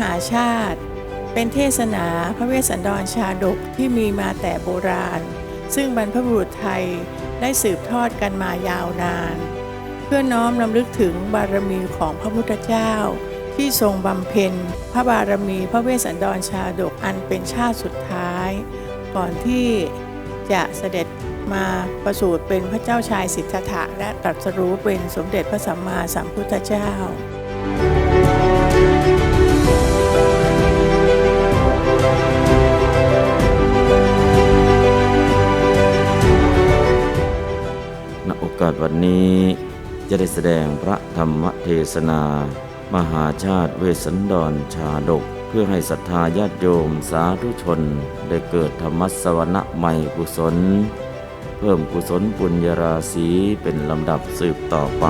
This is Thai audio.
หาชาติ เป็นเทศนาพระเวสสันดรชาดกที่มีมาแต่โบราณ ซึ่งบรรพบุรุษไทยได้สืบทอดกันมายาวนาน เพื่อน้อมนำลึกถึงบารมีของพระพุทธเจ้า ที่ทรงบำเพ็ญพระบารมีพระเวสสันดรชาดกอันเป็นชาติสุดท้าย ก่อนที่จะเสด็จมาประสูติเป็นพระเจ้าชายสิทธัตถะและตรัสรู้เป็นสมเด็จพระสัมมาสัมพุทธเจ้า อกาสวันนี้จะได้แสดงพระธรรมเทศนา มหาชาติเวสสันดรชาดก เพื่อให้ศรัทธาญาติโยมสาธุชน ได้เกิดธรรมสวนะใหม่กุศล เพิ่มกุศลปุญญาราศีเป็นลำดับสืบต่อไป